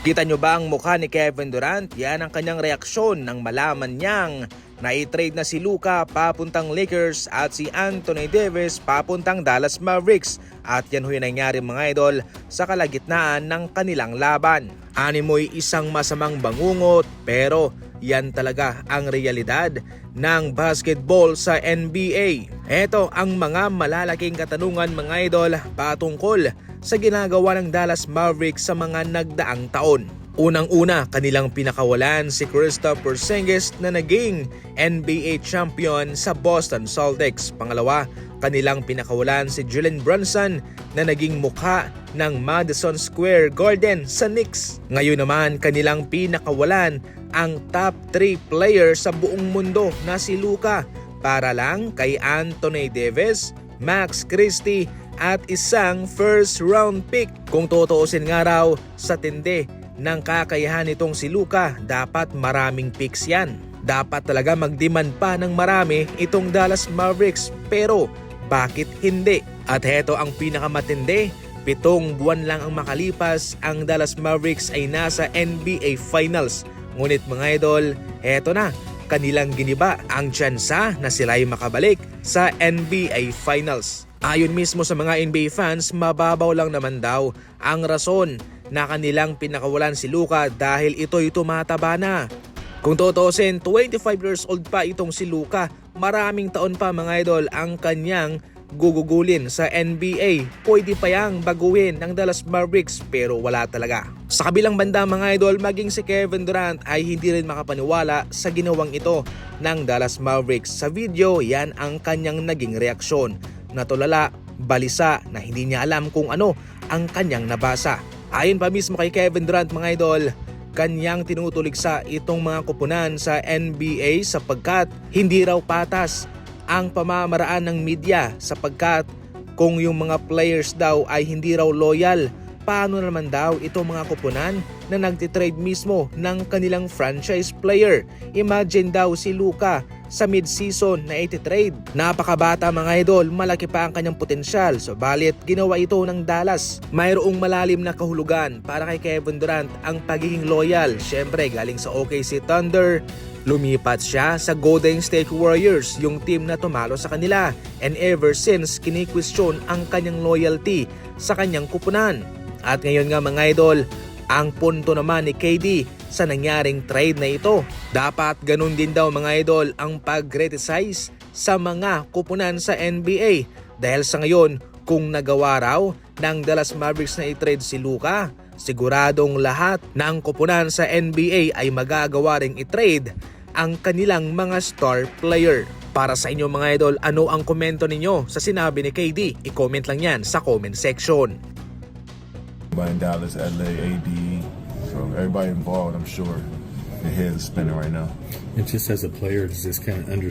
Kita nyo ba ang mukha ni Kevin Durant? Yan ang kanyang reaksyon nang malaman niyang na i-trade na si Luka papuntang Lakers at si Anthony Davis papuntang Dallas Mavericks. At yan ho'y nangyari mga idol sa kalagitnaan ng kanilang laban. Animoy isang masamang bangungot pero yan talaga ang realidad ng basketball sa NBA. Ito ang mga malalaking katanungan mga idol patungkol sa ginagawa ng Dallas Mavericks sa mga nagdaang taon. Unang-una, kanilang pinakawalan si Kristaps Porzingis na naging NBA champion sa Boston Celtics. Pangalawa, kanilang pinakawalan si Jalen Brunson na naging mukha ng Madison Square Garden sa Knicks. Ngayon naman, kanilang pinakawalan ang top 3 player sa buong mundo na si Luka para lang kay Anthony Davis, Max Christie at isang first round pick. Kung tutuusin nga raw sa tindi ng kakayahan nitong si Luka, dapat maraming picks yan. Dapat talaga mag-demand pa ng marami itong Dallas Mavericks pero bakit hindi? At heto ang pinakamatindi, pitong buwan lang ang makalipas ang Dallas Mavericks ay nasa NBA Finals. Ngunit mga idol, heto na, kanilang giniba ang tsansa na sila ay makabalik sa NBA Finals. Ayon mismo sa mga NBA fans, mababaw lang naman daw ang rason na kanilang pinakawalan si Luka dahil ito'y tumataba na. Kung tutuusin, 25 years old pa itong si Luka. Maraming taon pa mga idol ang kanyang gugugulin sa NBA. Pwede pa yang baguhin ng Dallas Mavericks pero wala talaga. Sa kabilang banda mga idol, maging si Kevin Durant ay hindi rin makapaniwala sa ginawang ito ng Dallas Mavericks. Sa video, yan ang kanyang naging reaksyon. Natulala, balisa na hindi niya alam kung ano ang kanyang nabasa. Ayon pa mismo kay Kevin Durant mga idol, kanyang tinutuligsa itong mga kupunan sa NBA sapagkat hindi raw patas ang pamamaraan ng media sapagkat kung yung mga players daw ay hindi raw loyal, paano naman daw itong mga kupunan na nagtitrade mismo ng kanilang franchise player? Imagine daw si Luka sa mid-season na ititrade. Napakabata mga idol, malaki pa ang kanyang potensyal. Subalit, ginawa ito ng Dallas. Mayroong malalim na kahulugan para kay Kevin Durant ang pagiging loyal. Siyempre, galing sa OKC Thunder, Lumipat siya sa Golden State Warriors, yung team na tumalo sa kanila. And ever since, kinikwestiyon ang kanyang loyalty sa kanyang kupunan. At ngayon nga mga idol, ang punto naman ni KD sa nangyaring trade na ito. Dapat ganun din daw mga idol ang pag-criticize sa mga kupunan sa NBA. Dahil sa ngayon, kung nagawa raw ng Dallas Mavericks na i-trade si Luka, siguradong lahat ng kupunan sa NBA ay magagawa ring i-trade ang kanilang mga star player. Para sa inyo mga idol, ano ang komento ninyo sa sinabi ni KD? I-comment lang yan sa comment section. In Dallas, LA, AD, so everybody involved, I'm sure, their heads are spinning right now. And just as a player, does this kind of under